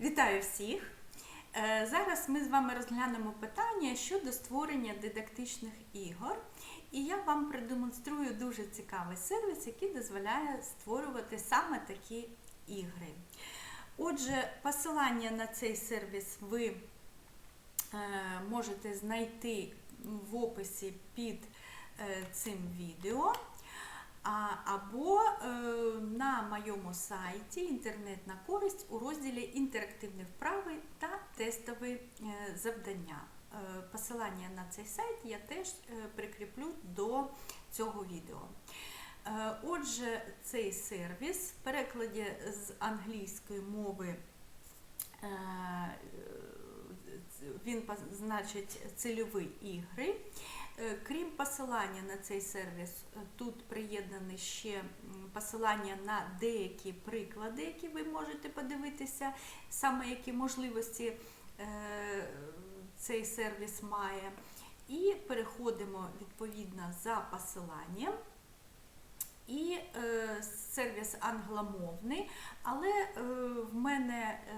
Вітаю всіх! Е, Зараз ми з вами розглянемо питання щодо створення дидактичних ігор. І я вам продемонструю дуже цікавий сервіс, який дозволяє створювати саме такі ігри. Отже, посилання на цей сервіс ви е, можете знайти в описі під е, цим відео. Або е, на моєму сайті Інтернет на користь у розділі Інтерактивні вправи та тестові е, завдання. Е, посилання на цей сайт я теж е, прикріплю до цього відео. Е, отже, цей сервіс в перекладі з англійської мови. е, Він значить цільові ігри. Е, Крім посилання на цей сервіс, е, тут приєднане ще посилання на деякі приклади, які ви можете подивитися, саме які можливості е, цей сервіс має. І переходимо відповідно за посиланням. І е, сервіс англомовний, але е, в мене е,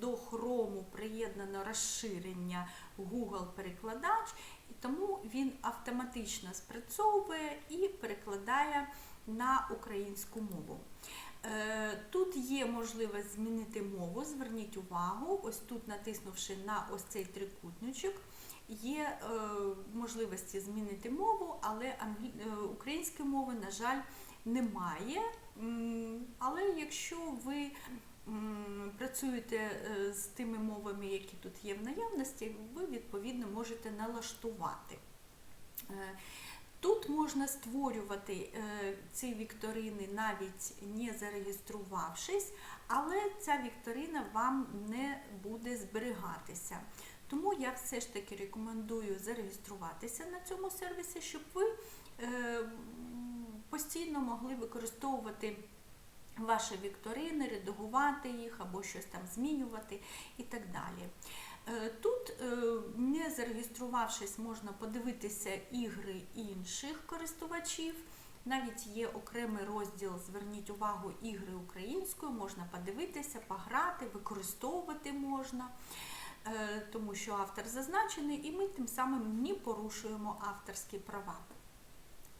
до Chrome приєднано розширення Google перекладач, і тому він автоматично спрацьовує і перекладає на українську мову. Е, Тут є можливість змінити мову, зверніть увагу, ось тут натиснувши на ось цей трикутничок, є е, можливості змінити мову, але англі... е, української мови, на жаль, немає. Але якщо ви працюєте е, з тими мовами, які тут є в наявності, ви відповідно можете налаштувати. Е, Тут можна створювати ці вікторини навіть не зареєструвавшись, але ця вікторина вам не буде зберігатися. Тому я все ж таки рекомендую зареєструватися на цьому сервісі, щоб ви е, постійно могли використовувати ваші вікторини, редагувати їх або щось там змінювати і так далі. Е, Тут, е, не зареєструвавшись, можна подивитися ігри інших користувачів. Навіть є окремий розділ Зверніть увагу ігри українською, можна подивитися, пограти, використовувати можна, тому що автор зазначений, і ми тим самим не порушуємо авторські права.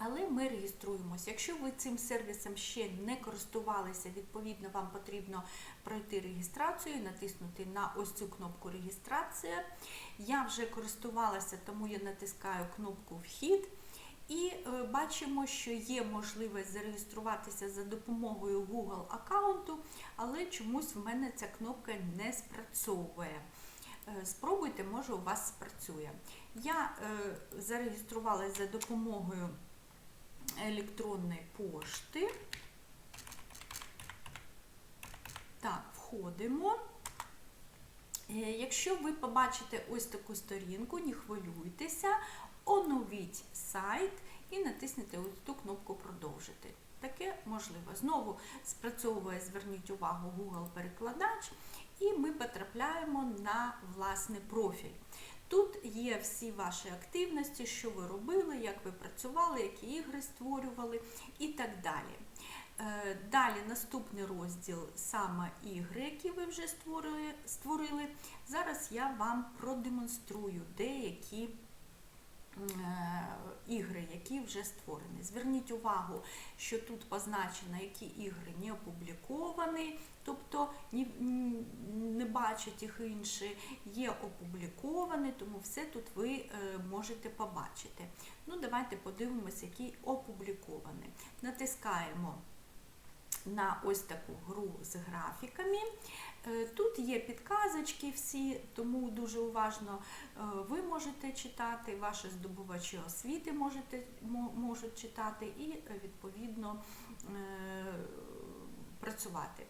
Але ми реєструємося. Якщо ви цим сервісом ще не користувалися, відповідно, вам потрібно пройти реєстрацію, натиснути на ось цю кнопку Реєстрація. Я вже користувалася, тому я натискаю кнопку Вхід. І е, бачимо, що є можливість зареєструватися за допомогою Google аккаунту, але чомусь в мене ця кнопка не спрацьовує. Е, Спробуйте, може у вас спрацює. Я е, зареєструвалася за допомогою електронної пошти. Так, входимо. Е, Якщо ви побачите ось таку сторінку, не хвилюйтеся, оновіть сайт і натиснете ось ту кнопку Продовжити. Таке можливо. Знову спрацьовує, зверніть увагу, Google-перекладач, і ми потрапляємо на власний профіль. Тут є всі ваші активності, що ви робили, як ви працювали, які ігри створювали і так далі. Е, Далі наступний розділ саме ігри, які ви вже створили. Зараз я вам продемонструю деякі ігри, які вже створені. Зверніть увагу, що тут позначено, які ігри не опубліковані, тобто не, не бачать їх інші, є опубліковані, тому все тут ви е, можете побачити. Ну, давайте подивимося, які опубліковані. Натискаємо на ось таку гру з графіками. Е, Тут є підказочки всі, тому дуже уважно е, ви можете читати, ваші здобувачі освіти можете, можуть читати і е, відповідно працювати.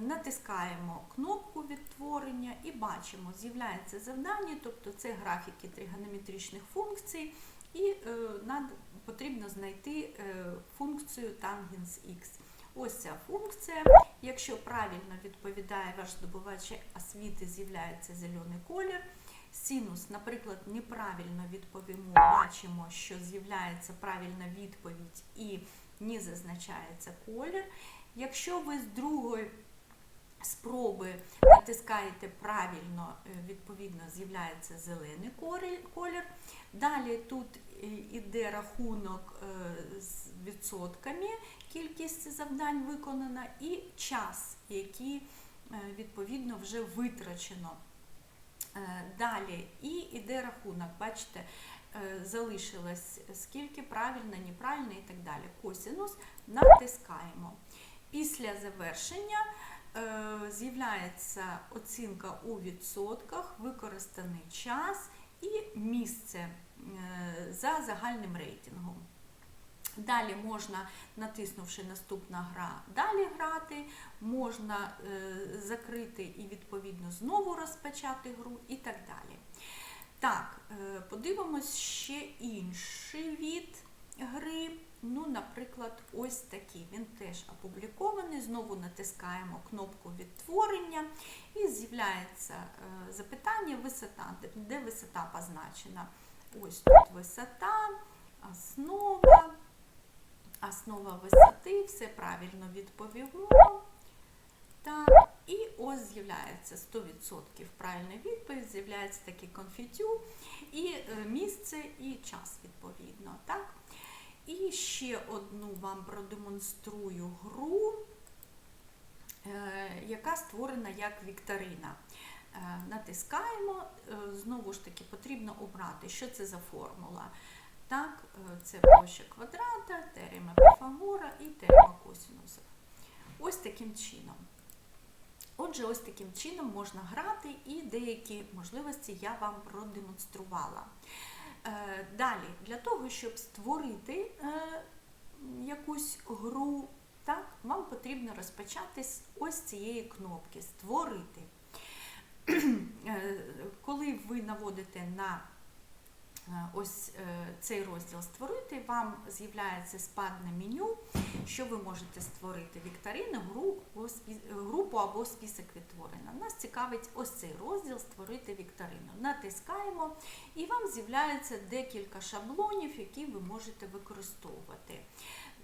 Натискаємо кнопку відтворення і бачимо, з'являється завдання, тобто це графіки тригонометричних функцій, і е, над, потрібно знайти е, функцію tangents x. Ось ця функція. Якщо правильно відповідає ваш здобувач освіти, з'являється зелений колір. Синус, наприклад, неправильно відповімо, бачимо, що з'являється правильна відповідь і не зазначається колір. Якщо ви з другої спроби натискаєте правильно, е, відповідно, з'являється зелений колір. Далі тут е, іде рахунок е, з відсотками, кількість завдань виконана, і час, який е, відповідно вже витрачено. Е, Далі і іде рахунок, бачите, е, залишилось скільки правильно, неправильно і так далі. Косинус натискаємо. Після завершення з'являється оцінка у відсотках, використаний час і місце за загальним рейтингом. Далі можна, натиснувши наступна гра, далі грати, можна е, закрити і відповідно знову розпочати гру і так далі. Так, е, подивимось ще інший від гри. Ну, наприклад, ось такий. Він теж опублікований. Знову натискаємо кнопку відтворення і з'являється е, запитання висота, де- висота позначена. Ось тут висота, основа, основа висоти, все правильно відповімо. Так, і ось з'являється 100% правильна відповідь, з'являється такий конфітюр, і е, місце, і час відповідно. Так? І ще одну вам продемонструю гру, е, яка створена як вікторина. Е, Натискаємо, знову ж таки, потрібно обрати, що це за формула. Так, е, це площа квадрата, теорема Піфагора і теорема косінусів. Ось таким чином. Отже, ось таким чином можна грати і деякі можливості я вам продемонструвала. Е, Далі, для того, щоб створити е, якусь гру, так, вам потрібно розпочати з ось цієї кнопки Створити. Коли ви наводите на ось е, цей розділ Створити, вам з'являється спадне меню, що ви можете створити спі- групу або список відтворення. Нас цікавить ось цей розділ Створити вікторину. Натискаємо, і вам з'являється декілька шаблонів, які ви можете використовувати.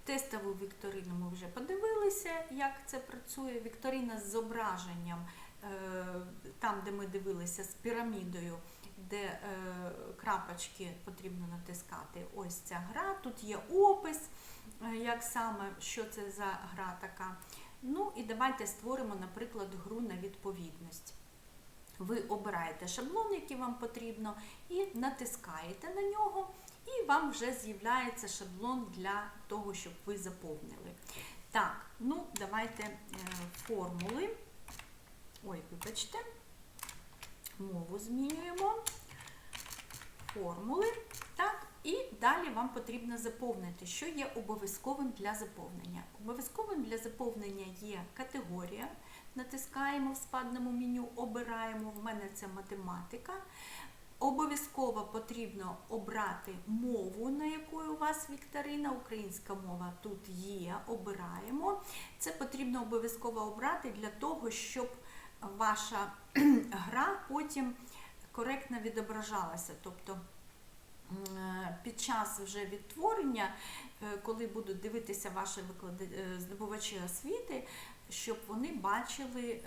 Тестову вікторину ми вже подивилися, як це працює. Вікторина з зображенням, е, там, де ми дивилися з пірамідою, де е, крапочки потрібно натискати. Ось ця гра. Тут є опис, е, як саме, що це за гра така. Ну і давайте створимо, наприклад, гру на відповідність. Ви обираєте шаблон, який вам потрібно, і натискаєте на нього, і вам вже з'являється шаблон для того, щоб ви заповнили. Так, ну давайте е, формули. Ой, вибачте, мову змінюємо. Формули. Так, і далі вам потрібно заповнити, що є обов'язковим для заповнення. Обов'язковим для заповнення є категорія. Натискаємо в спадному меню, обираємо. В мене це математика. Обов'язково потрібно обрати мову, на якої у вас вікторина, українська мова тут є, обираємо. Це потрібно обов'язково обрати для того, щоб ваша гра потім коректно відображалася. Тобто е, під час вже відтворення, е, коли будуть дивитися ваші е, здобувачі освіти, щоб вони бачили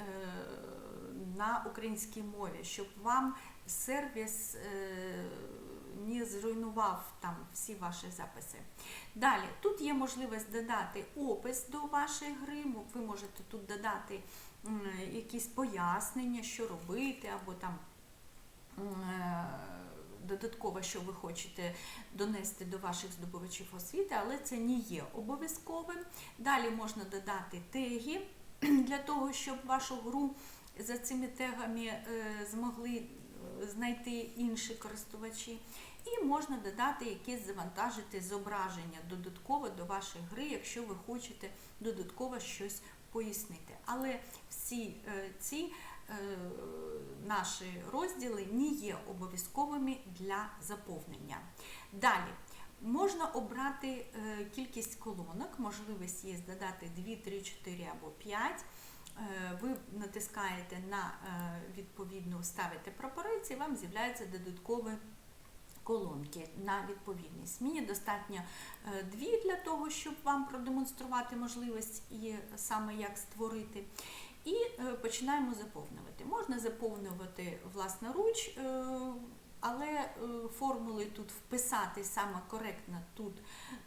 на українській мові, щоб вам сервіс не зруйнував там всі ваші записи. Далі, тут є можливість додати опис до вашої гри. Ви можете тут додати якісь пояснення, що робити, або там додатково, що ви хочете донести до ваших здобувачів освіти, але це не є обов'язковим. Далі можна додати теги для того, щоб вашу гру за цими тегами е, змогли е, знайти інші користувачі. І можна додати якесь завантажити зображення додатково до вашої гри, якщо ви хочете додатково щось пояснити. Але всі е, ці е, наші розділи не є обов'язковими для заповнення. Далі. Можна обрати е, кількість колонок, можливість є додати 2, 3, 4 або 5. Е, Ви натискаєте на е, відповідну, ставите прапорець, вам з'являються додаткові колонки на відповідність. Мені достатньо е, дві для того, щоб вам продемонструвати можливість і саме як створити. І е, починаємо заповнювати. Можна заповнювати власноруч, е, але е, формули тут вписати саме коректно тут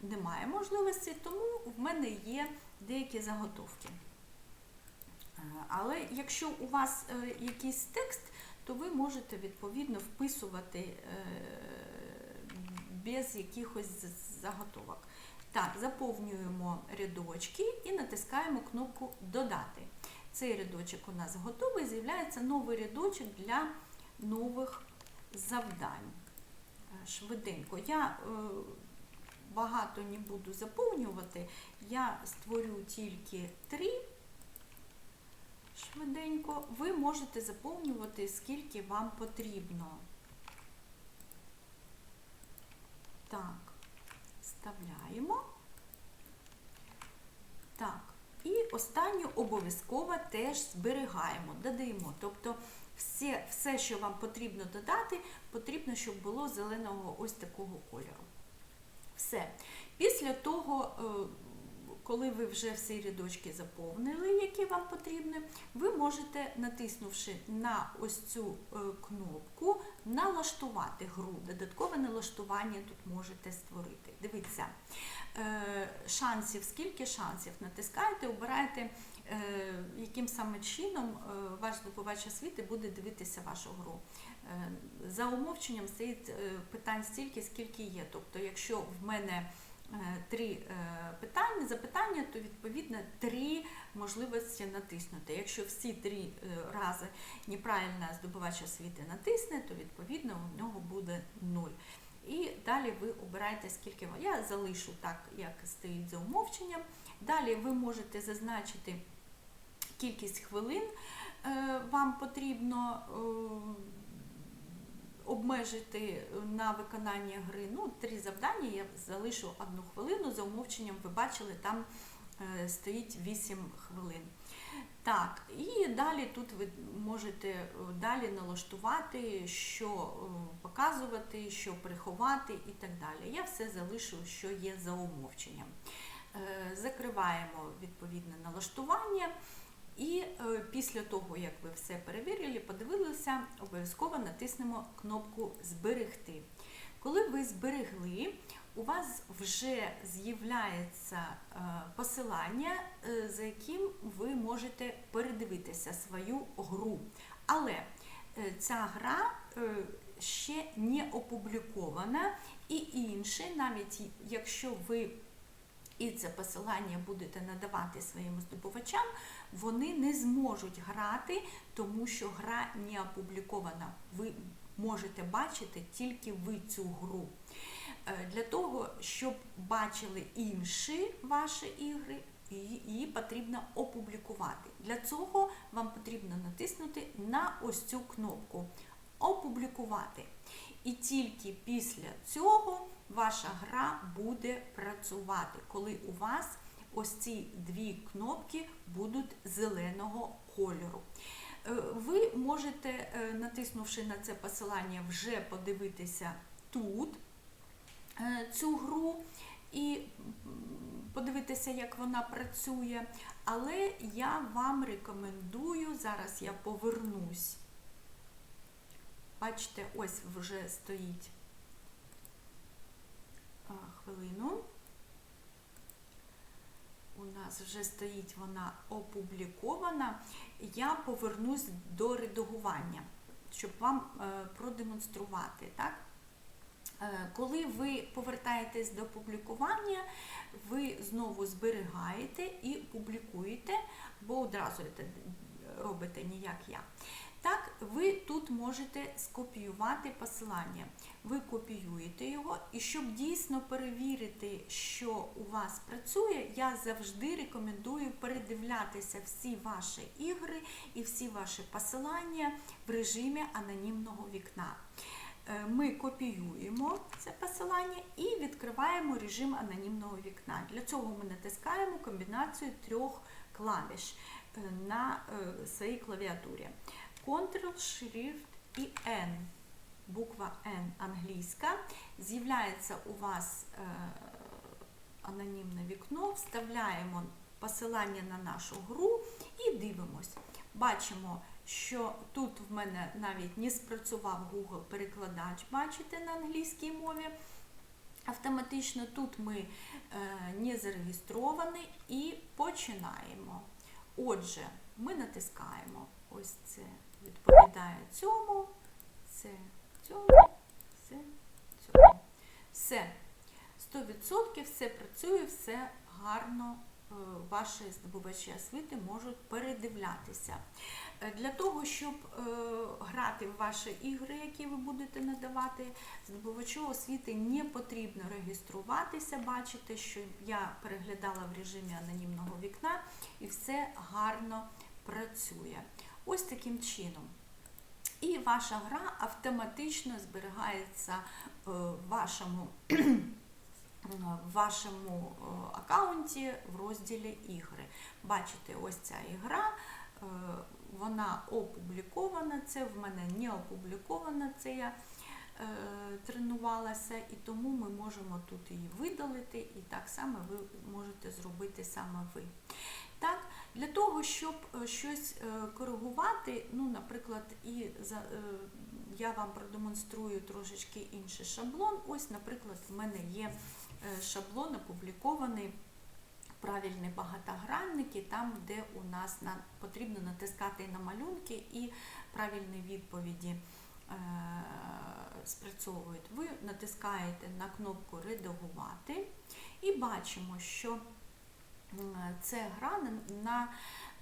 немає можливості, тому в мене є деякі заготовки. Але якщо у вас якийсь текст, то ви можете відповідно вписувати без якихось заготовок. Так, заповнюємо рядочки і натискаємо кнопку Додати. Цей рядочок у нас готовий, з'являється новий рядочок для нових завдань. Е, Швиденько. Я е, багато не буду заповнювати, я створю тільки три. Швиденько, ви можете заповнювати скільки вам потрібно. Так, вставляємо. Так, і останню обов'язково теж зберігаємо, додаємо. Тобто все, все, що вам потрібно додати, потрібно, щоб було зеленого ось такого кольору. Все. Після того, е, коли ви вже всі рядочки заповнили, які вам потрібні, ви можете, натиснувши на ось цю е, кнопку, налаштувати гру. Додаткове налаштування тут можете створити. Дивіться, е, шансів, скільки шансів натискаєте, обираєте, е, яким саме чином ваш здобувач освіти буде дивитися вашу гру. За умовченням стоїть питань стільки, скільки є. Тобто, якщо в мене три е, питання, запитання, то відповідно три можливості натиснути. Якщо всі три е, рази неправильно здобувач освіти натисне, то відповідно у нього буде 0. І далі ви обираєте, скільки. Я залишу так, як стоїть за умовченням. Далі ви можете зазначити кількість хвилин е, вам потрібно е, обмежити на виконання гри. Ну, три завдання, я залишу одну хвилину. За умовченням ви бачили, там е, стоїть 8 хвилин. Так, і далі тут ви можете е, далі налаштувати, що е, показувати, що приховати і так далі. Я все залишу, що є за умовченням. Закриваємо відповідне налаштування. І е, після того, як ви все перевірили, подивилися, обов'язково натиснемо кнопку Зберегти. Коли ви зберегли, у вас вже з'являється е, посилання, е, за яким ви можете передивитися свою гру. Але ця гра ще не опублікована, і інше, навіть якщо ви і це посилання будете надавати своїм здобувачам, вони не зможуть грати, тому що гра не опублікована. Ви можете бачити тільки ви цю гру. Е, Для того, щоб бачили інші ваші ігри, її потрібно опублікувати. Для цього вам потрібно натиснути на ось цю кнопку Опублікувати. І тільки після цього ваша гра буде працювати, коли у вас ось ці дві кнопки будуть зеленого кольору. Е, Ви можете, е, натиснувши на це посилання, вже подивитися тут е, цю гру і подивитися, як вона працює. Але я вам рекомендую, зараз я повернусь. Бачите, ось вже стоїть хвилину. У нас вже стоїть вона опублікована. Я повернусь до редагування, щоб вам е, продемонструвати. Так? Е, Коли ви повертаєтесь до публікування, ви знову зберігаєте і публікуєте, бо одразу робите не як я. Так, ви тут можете скопіювати посилання. Ви копіюєте його, і щоб дійсно перевірити, що у вас працює, я завжди рекомендую передивлятися всі ваші ігри і всі ваші посилання в режимі анонімного вікна. Е, Ми копіюємо це посилання і відкриваємо режим анонімного вікна. Для цього ми натискаємо комбінацію трьох клавіш е, на е, своїй клавіатурі. Ctrl, Shift і N. Буква N англійська. З'являється у вас е, анонімне вікно, вставляємо посилання на нашу гру і дивимось. бачимо, що тут в мене навіть не спрацював Google перекладач, бачите, на англійській мові. Автоматично тут ми е, не зареєстровані і починаємо. Отже, ми натискаємо ось це відповідає цьому, це цьому, це цьому. Все. 100% все працює, все гарно. е, Ваші здобувачі освіти можуть передивлятися. Е, Для того, щоб е, грати в ваші ігри, які ви будете надавати, здобувачу освіти не потрібно реєструватися. Бачите, що я переглядала в режимі анонімного вікна і все гарно працює. Ось таким чином. І ваша гра автоматично зберігається е, в вашому, в вашому е, аккаунті в розділі ігри. Бачите, ось ця ігра, е, вона опублікована. Це в мене не опублікована, це я тренувалася, і тому ми можемо тут її видалити, і так само ви можете зробити саме ви. Так, для того, щоб е, щось е, коригувати, ну, наприклад, і за, е, я вам продемонструю трошечки інший шаблон. Ось, наприклад, в мене є шаблон опублікований правильні багатогранники, там, де у нас на, потрібно натискати на малюнки і правильні відповіді е, спрацьовують. Ви натискаєте на кнопку Редагувати і бачимо, що це гра на,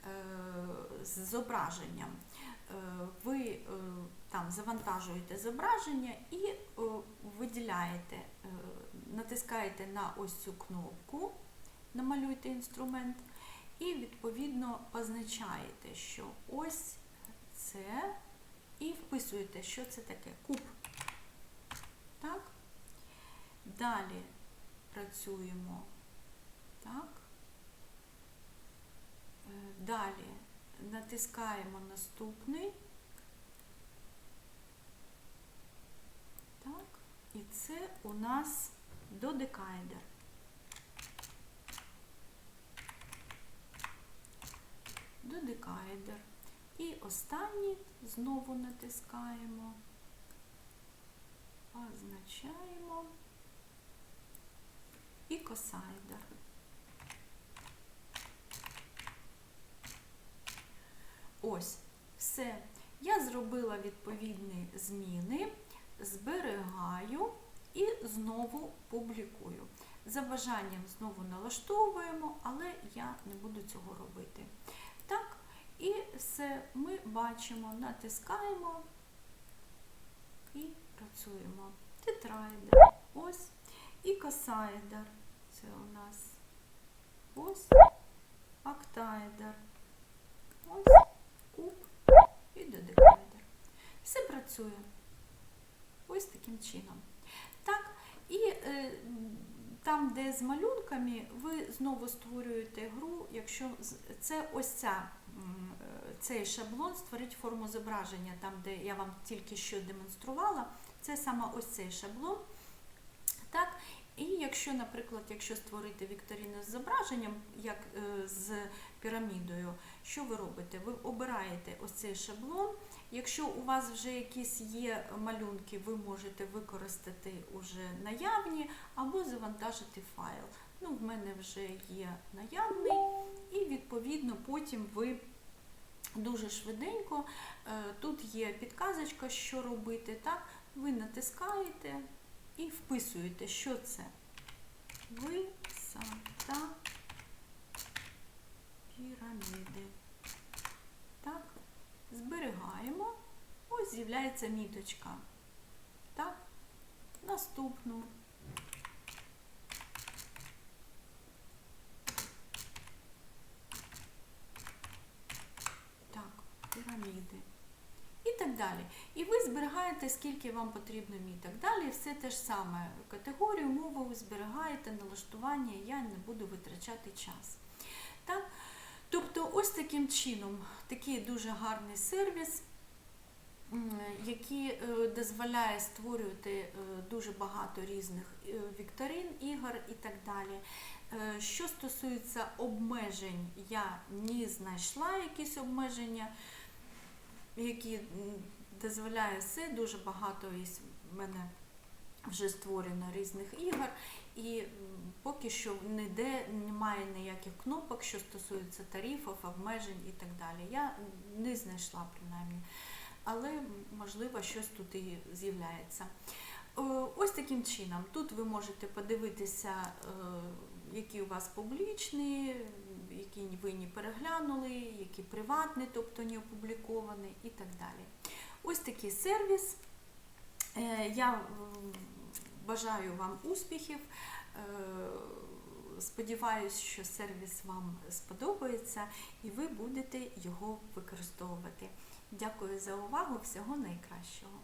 е, зображенням. Е, ви е, там завантажуєте зображення і е, виділяєте, е, натискаєте на ось цю кнопку, намалюйте інструмент, і відповідно позначаєте, що ось це, і вписуєте, що це таке. Куб. Так? Далі працюємо. Так. Далі натискаємо наступний. Так, і це у нас додекайдер. Додекайдер. І останній знову натискаємо, позначаємо і косайдер. Ось, все. Я зробила відповідні зміни, зберігаю і знову публікую. За бажанням знову налаштовуємо, але я не буду цього робити. Так, і все ми бачимо, натискаємо і працюємо. Тетрайдер, ось, і косайдер. Це у нас ось, актайдер. Ось куб і додекайдер. Все працює ось таким чином. Так, і е, там, де з малюнками, ви знову створюєте гру, якщо це ось ця, е, цей шаблон створить форму зображення, там, де я вам тільки що демонструвала, це саме ось цей шаблон. Так, і якщо, наприклад, якщо створити вікторину з зображенням, як е, з пірамідою, що ви робите? Ви обираєте ось цей шаблон. Якщо у вас вже якісь є малюнки, ви можете використати уже наявні або завантажити файл. Ну, в мене вже є наявний, і відповідно потім ви дуже швиденько, е, тут є підказочка, що робити. Так, ви натискаєте і вписуєте, що це. Висота піраміди. Зберігаємо. Ось з'являється міточка. Так, наступну. Так, піраміди. І так далі. І ви зберігаєте, скільки вам потрібно міток. Далі все те ж саме. Категорію, мову ви зберігаєте, налаштування, я не буду витрачати час. Так? Тобто, ось таким чином, такий дуже гарний сервіс, який е, дозволяє створювати е, дуже багато різних е, вікторин, ігор і так далі. Що стосується обмежень, я не знайшла якісь обмеження, які дозволяє все. Дуже багато із мене вже створено різних ігор, і поки що ніде немає ніяких кнопок, що стосується тарифів, обмежень і так далі. Я не знайшла принаймні, але можливо щось тут і з'являється. Е, Ось таким чином. Тут ви можете подивитися, е, які у вас публічні, які ви не переглянули, які приватні, тобто не опубліковані і так далі. Ось такий сервіс. Е, Я бажаю вам успіхів. Сподіваюсь, що сервіс вам сподобається і ви будете його використовувати. Дякую за увагу. Всього найкращого.